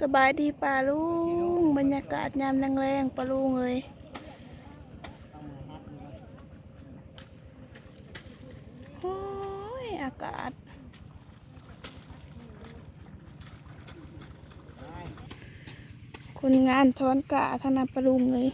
สบายดีป่าลุง บรรยากาศยามแรงๆป่าลุงเลยโอ้ย อากาศคนงานทอนกะทางนาปลาลุงเลย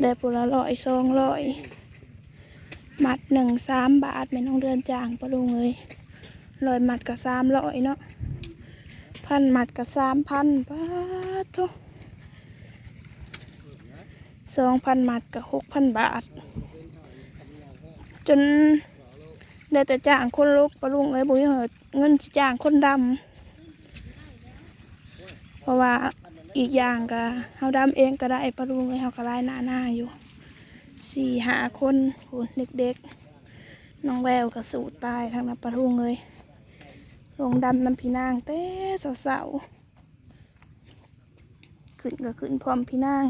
ได้ปุละร้อยสองร้อย มัดหนึ่งสามบาทไม่น้องเดือนจางปลาลุงเลยร้อยมัดกับสามร้อยเนาะ พันหมัดกับสามพันบาททุสองพันหมัดกับหกพันบาท จนได้แต่จ้างคนลุกประลุงเลยบุญเหอะเงินจ้างคนดำเพราะว่าอีกอย่างก็เฮาดำเองก็ได้ประลุงเลยเฮาก็ไล่หน้าหน้าอยู่สี่หาคนโหเด็กๆน้องแววกับสู่ตายทางนั้นประลุงเลย ลงดำน้ำพี่นางเต้เสาๆขึ้นก็ขึ้นพร้อมพี่นาง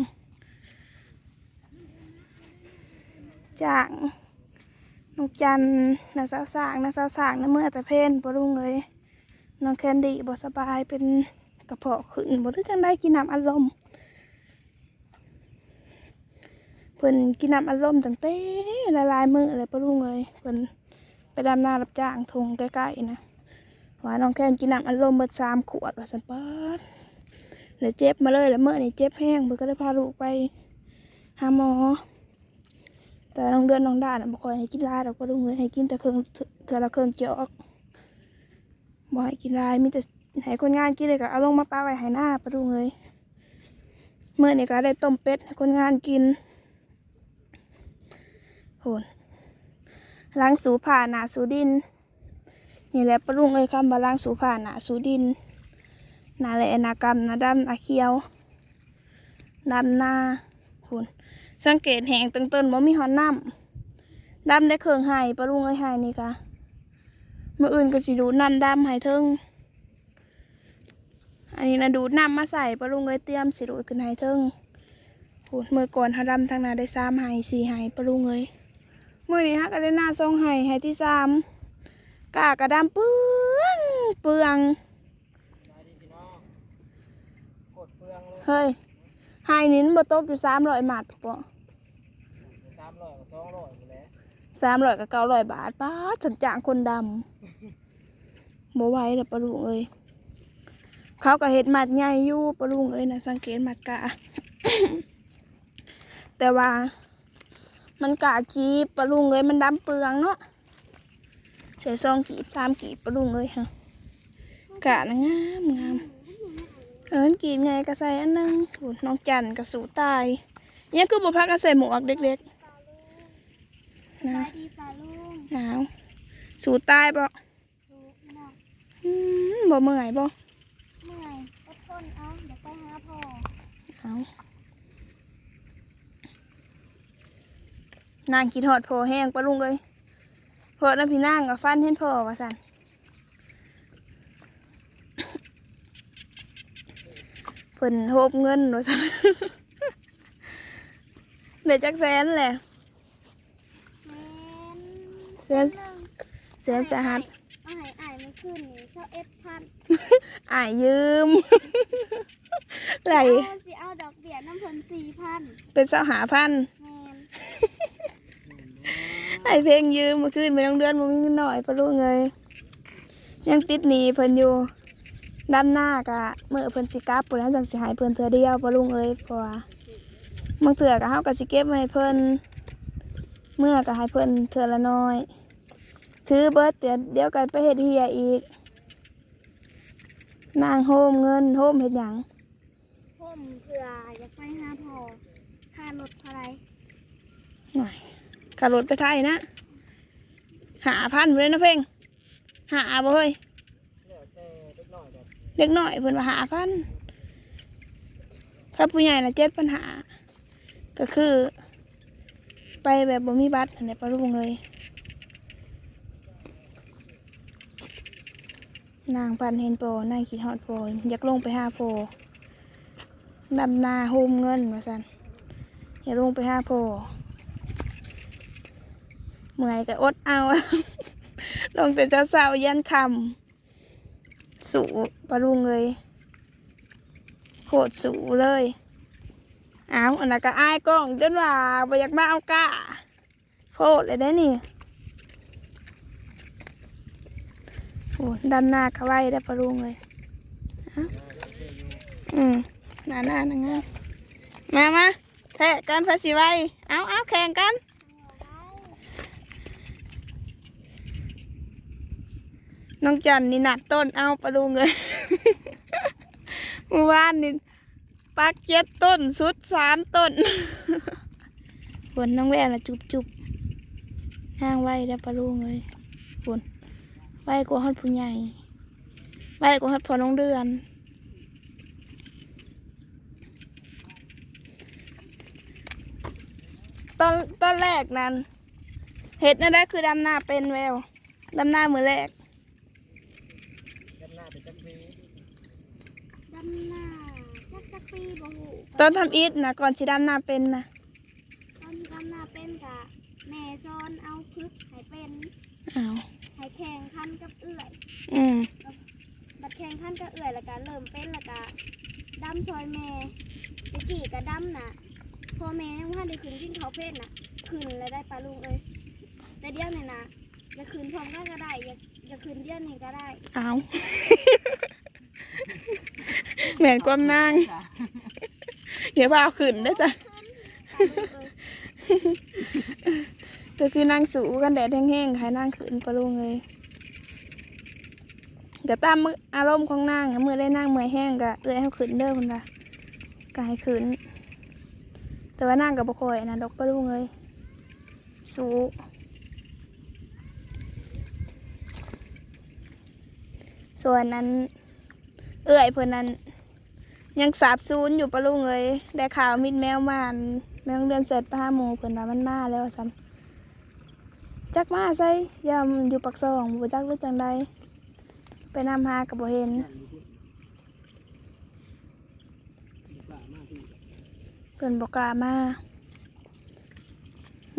จางนกจันนาสาวสางนาสาวสางนะเมื่อแต่เพนปรุงเลยน้องแคนดี้บสบายเป็นกระเพาะขึ้นบ่ได้จังได้กินน้ำอารมณ์เพิ่นกินน้ำอารมณ์ตั้งแต่ละลายมือเลยปรุงเลยเพิ่นไปดำนารับจ้างทงใกล้ๆนะ ว่าน้องแคนกินน้ำอัดลมเบิดสามขวดว่าสันปัดเลยเจ็บมาเลยแล้วเมื่อนี่เจ็บแห้งเบิดก็ได้พาลูกไปหาหมอ แต่น้องเดือนน้องด่าน่ะบอกคอยให้กินลายดอกปลาดุงเลยให้กินแต่เครื่องเถื่อละเครื่องเจอกบอกให้กินลายมีแต่ให้คนงานกินเลยก็เอาลงมาป้าไว้ให้หน้าปดุงเลยเมื่อนี่ก็ได้ต้มเป็ดให้คนงานกินโหนล้างสูผ่าหนาสูดิน นี่แหละปรุงเอ้ยคำบาลางสูผ่านหนาสูดินนาแลนากรรมนาดำนาเขียวดำนาหุ่นสังเกตแหงตึงต้นบ่มีหอนน้ำดำได้เครื่องไห้ปรุงเอ้ยไห้นี่กะเมื่ออื่นก็สิดูน้ำดำไห้เทิงอันนี้นะดูน้ำมาใส่ปรุงเอ้ยเตรียมสิดูขึ้นไห้เทิงหุ่นเมื่อก่อนหาดำทางนาได้สามไห้สี่ไห้ปรุงเอ้ยเมื่อนี้ฮะก็ได้หน้าสองไห้ไห้ที่สาม กากระดำเปื้องเปลืองเปืองเลยเฮ้ยไฮนินบ่ตกอยู่สามร้อยบาทปะสามร้อยกับสองร้อยอยู่แล้วสามร้อยกับเก้าร้อยบาทป้าดจังจางคนดำบ่ไหวเด้อปะลุงเอ้ยเขาก็เห็ดหมัดใหญ่อยู่ปะลุงเอ้ยนะสังเกตหมัดกะแต่ว่า มันกะจีบปะลุงเอ้ยมันดำเปลืองเนาะ เสียซองกีบสามกีบปะลุงเอ้ยฮะกะนะงามงามเอินกีบใหญ่ก็ใส่อันหนึงโอ้น้องจันกับสูตายยังคือบุพักก็ใส่หมวกเด็กๆนะสวัสดีป่าลุงหนาวสูตายบ่ดูหนักอืมบ่เมื่อยบ่เหนื่อยอดทนเอาเดี๋ยวไปหาพ่อเอานางกินหอดพอแห้งปะลุงเลย พอน้ำพี่นางกับฟันเห็นพอว่าสันเพิ่นโฮบเงินว่าสันเดี๋ยวจักแสนแหละแมนแสนหนึ่งแสนสาหัสมาให้อ่ายมันขึ้นนี่เช่าเอ็ดพันอายยืมไหลเอาสิเอาดอกเบี้ยน้ำเพิ่นสี่พันเป็นสาวหาพันแมน ไอเพลงยืมเมาขึ้นไปต้องเดือนมันมีเงินหน่อยปะลูกเงยยังติดหนีเพิ่นอยู่ด้านหน้ากะเมื่อเพิ่นสิกลับปุ่นแล้วจังสิหายเพิ่นเถื่อเดียวปะลูกเอ้ยเพราะว่าบางเถื่อกะเฮากะสิเก็บไว้ให้เพิ่นเมื่อกะให้เพิ่นเถื่อละน้อย ถือเบิดเดี๋ยวเดี๋ยวกันไปเฮ็ดเฮียอีก นางโฮมเงินโฮมเฮ็ดหยังผมเผื่ออยากไปหาพ่อค่ารถเท่าไหร หน่อย ขับรถไปไทยนะหาพันเลยนะเพ่งหาบ่เฮ้ยเล็กน้อยเด็กหน่อยเพิ่นว่าหาพันถ้าผู้ใหญ่ละเจ็ดปัญหา ก็คือ ไปแบบบ่มีบัตรในปะลุงเลยนางปันเห็นโปนางขีดฮอดโปอยากลงไปหาโปดำนาโฮมเงินว่าสันอยากลงไปหาโป เมื่อยก็อดเอา ลงแต่เช้าๆยันคำสูปะลุงเลยโคตรสูเลยเอาอันนั้นก็อายกล้องจนว่าบ่อยากมาเอากะโพดเลยได้นี่โอ้ดำหน้าเขาไว้ได้ปะลุงเลยอาอืมหน้าหน้านังงมามาแทะกันภาษีไว้ เอาเอาแข่งกัน น้องจันนี่หนัดต้นเอาปะลุงเลยเมื่อวานนี่ปักเจ็ดต้นสุดสามต้นฝนน้องแววน่ะจุบจุบห้างไว้แล้วปะลุงเลยฝนไว้กว่าฮอดผู้ใหญ่ไว้กว่าฮอดพอน้องเดือนตอนตอนแรกนั้นเห็ดนั่นได้คือดำหน้าเป็นแววดำหน้ามือแรก กันหน้าเป็นจักรี ดำหน้าจักจักปีบ่หูตอนทำอีทนะก่อนสิดำนาเป็นนะตอนดำหน้าเป็นกะแม่ซ้อนเอาพึกให้เป็นอ้าวให้แข่งขันกับเอื่อยอืมบัดแข่งขันกับเอื่อยแล้วก็เริ่มเป็นแล้วก็ดำซอยแม่ตะกี้ก็ดำน่ะพอแม่ยังว่าได้ขึ้นกินเขาวเพศน่ะขึ้นแล้วได้ปลาลุงเอ้ยแต่เดี๋ยวนี่นะอย่าขึ้นพร้อมกันก็ได้อย่าอย่าขึ้นเดี๋ยวนี้ก็ได้อ้าว เหมือนความนางเดี๋ยวพาเอาขึ้นได้อจ้ะปลาลุงเอ้ยก็คือนางสูกันแดดแห้งๆให้นางขึ้นปะลุงเลยก็ตามมืออารมณ์ของนางอะมือได้นางเมื่อยแห้งก็เอื้อยให้ขึ้นเด้อพุ่นละก็ให้ขึ้นแต่ว่านางกับบ่คอยนะดอกปะลุงเลยสูส่วนนั้น เอื้อยเพิ่นนั้น ยังสาบซูนอยู่ปะลุงเลยได้ข่าวมิดแมวมานแมวเดือนเสร็จป้าหมูเพิ่นว่ามันมาแล้วสันจักมาใส่ยามอยู่ปักซองบ่จักรือจังใดไปนำหากับบ่เห็นเพิ่นบ่กล้ามา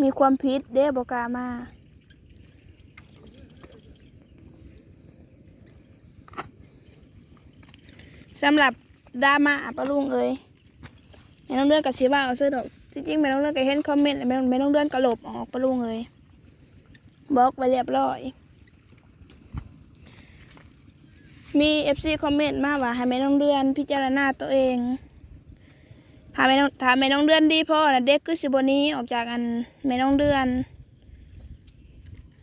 มีความผิดเด้บ่กล้ามาสำหรับ ดราม่าปะลุงเอ้ยแม่น้องเดือนกับสิว่าเอาซื้อดอกจริงๆแม่น้องเดือนก็เห็นคอมเมนต์แม่แม่น้องเดือนก็ลบออกปะลุงเอ้ยบล็อกไว้เรียบร้อย มีเอฟซีคอมเมนต์มาว่าให้แม่น้องเดือนพิจารณาตัวเองถ้าแม่น้องถ้าแม่น้องเดือนดีพ่อนะเด็กคือสิบนี้ออกจากอันแม่น้องเดือน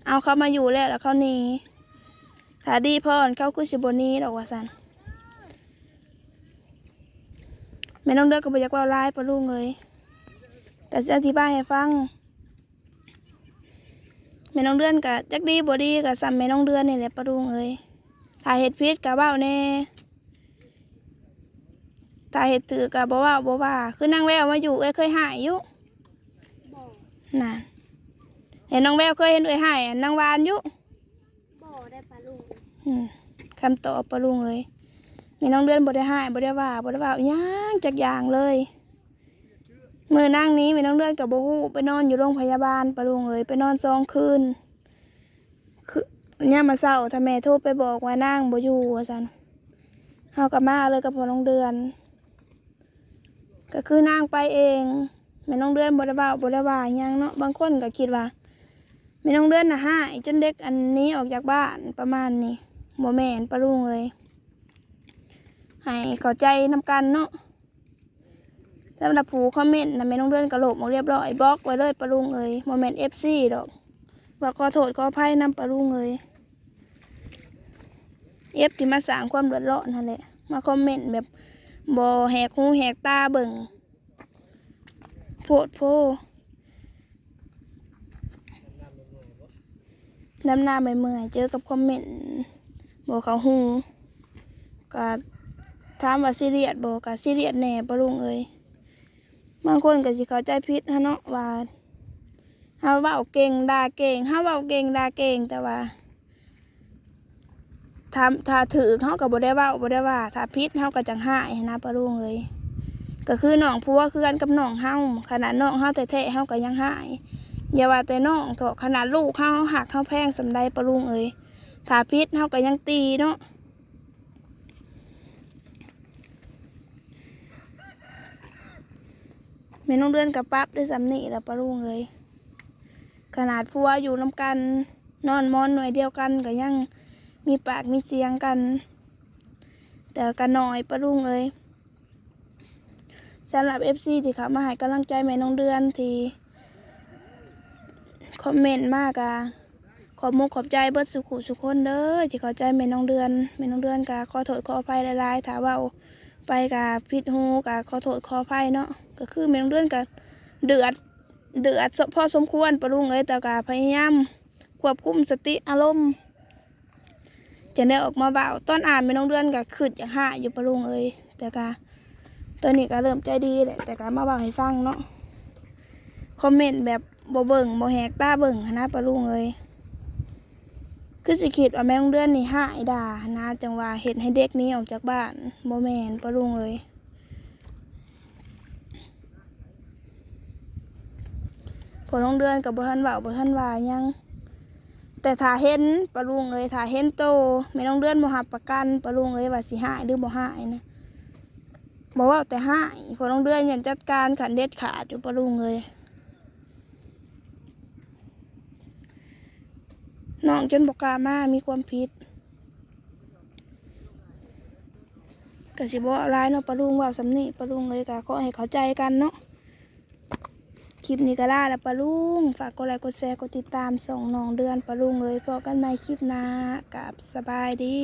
เอาเขามาอยู่แล้วแล้วเขานี้ถ้าดีพ่อเขาคือสิบนี้ดอกว่าสัน แม่น้องเดือนก็บ่อยากเว่าร้ายปะลูกเลยแต่จะอธิบายให้ฟังแม่น้องเดือนกับจักดีบ่ดีกับซ้ำแม่น้องเดือนนี่แหละปะลูกเอ้ยถ้าเห็ดพิษกับเบ้าแน่ถ้าเห็ดถือกับบ่เว่าบ่ว่า คือนางแววมาอยู่เอ้ยเคยหายอยู่บ่น่ะเห็นน้องแววเคยเห็นเอ้ยหายอะนางวานอยู่บ่ได้ปลาลุงอืมคำตอบปะลุงเลย มีน้องเดือนบ่ได้หายบ่ได้ว่าบ่ได้ว่าย่างจักอย่างเลยมือนั่งนี้มีน้องเดือนกับโบ่ฮู้ไปนอนอยู่โรงพยาบาลปะลุงเอ้ยไปนอนสองคืนคือเนี่ยมาเศร้าถ้าแม่โทรไปบอกว่านางบ่อยู่ว่าซั่นเฮาก็มาเลยกับพอน้องเดือน ก็คือนางไปเองแม่น้องเดือนบ่ได้ว่าบ่ได้ว่ายังเนาะบางคนก็คิดว่าแม่น้องเดือนน่ะหาจนเด็กอันนี้ออกจากบ้านประมาณนี้บ่แม่นปะลุงเลย ให้เข้าใจนำกันเนาะสำหรับผู้คอมเมนต์นะแม่น้องเดือนกระโหลกมดเรียบร้อยบล็อกไว้เลยปะลุงเอ้ยบ่แม่น FC ดอกว่าขอโทษขออภัยนำปะลุงเอ้ยเอฟที่มาสร้างความเดือดร้อนนั่นแหละมาคอมเมนต์แบบบอแหกหูแหกตาเบิ่งโพดโพน้ำหน้าเมื่อยเจอกับคอมเมนต์บอกเขาหูก็ ถามว่าซีเรียสบอกกับซีเรียสแหน่ปะลุงเอ้ยบางคนก็สิเข้าใจผิดฮะเนาะว่าเฮาเว้าเก่งด่าเก่งเฮาเว้าเก่งด่าเก่งแต่ว่าถ้าถ้าถือเขาก็บ่ได้เว่าบ่ได้ว่าถ้าพิษเขาก็จังหายนะปะลุงเลยก็คือน้องผัวคือกันกับน้องเฮาขนาดน้องเฮาแท้ๆเฮาก็ยังหายอย่าว่าแต่น้องเถอะขนาดลูกเฮาเฮาหักเฮาแพงสำใดปะลุงเอ้ยถ้าพิษเฮาก็ยังตีเนาะ ม่น้องเดือนกับปั๊บได้วยซ้ำนีแหละปะลุงเลยขนาดพัวอยู่น้ำกัน นอนมอนหน่วยเดียวกันก็ยังมีปากมีเสียงกัน แต่กันหน่อยปะลุงเลยสำหรับเอฟซีที่เขามาให้กำลังใจแม่น้องเดือนที่คอมเมนต์มากอะขอบมุกขอบใจเบิดสุขุสุขคนเด้อที่เข้าใจแม่น้องเดือนแม่น้องเดือนกะขอโทษขออภัยหลายๆถ้าว่าไปกะผิดหูกะขอโทษขออภัยเนาะ ก็คือแม่น้องเดือนกะเดือดเดือดพอสมควรปะลุงเอ้ยแต่กะพยายามควบคุมสติอารมณ์จะได้ออกมาเบาตอนอ่านไม่น้องเดือนก็ขึ้นอย่างห้าอยู่ปะลุงเอ้ยแต่กะตอนนี้ก็เริ่มใจดีแหละแต่กะมาเบาให้ฟังเนาะคอมเมนต์แบบบ่เบิ่งบ่แหกตาเบิ่งนะปะลุงเอ้ยคือสิคิดว่าแม่น้องเดือนนี่ห้ายด่าหั้นะจังว่าเห็นให้เด็กนี้ออกจากบ้านบ่แมนปะลุงเอ้ย พอน้องเดือนกับบ่ทันเบาบ่ทันว่ายังแต่ถ้าเห็นปลาลุงเอ้ยถ้าเห็นโตไม่ต้องเดือนบ่หับประกันปลาลุงเอ้ยว่าสิหายหรือบ่หายนะบอกว่าแต่หายพอต้องเดือนยันจัดการขันเด็ดขาดอยู่ปลาลุงเอ้ยน้องจนบอกกล้ามามีความผิดก็สิบ่อะไรเนาะปลาลุงว่าสำนีปลาลุงเอ้ยก็ขอให้เข้าใจกันเนาะ ลิปนี้ก็ล่าแล้วปะลุง ฝากกดไลค์กดแชร์กดติดตามส่งน้องเดือนปะลุงเลยพอกันใหม่คลิปหน้ากับสบายดี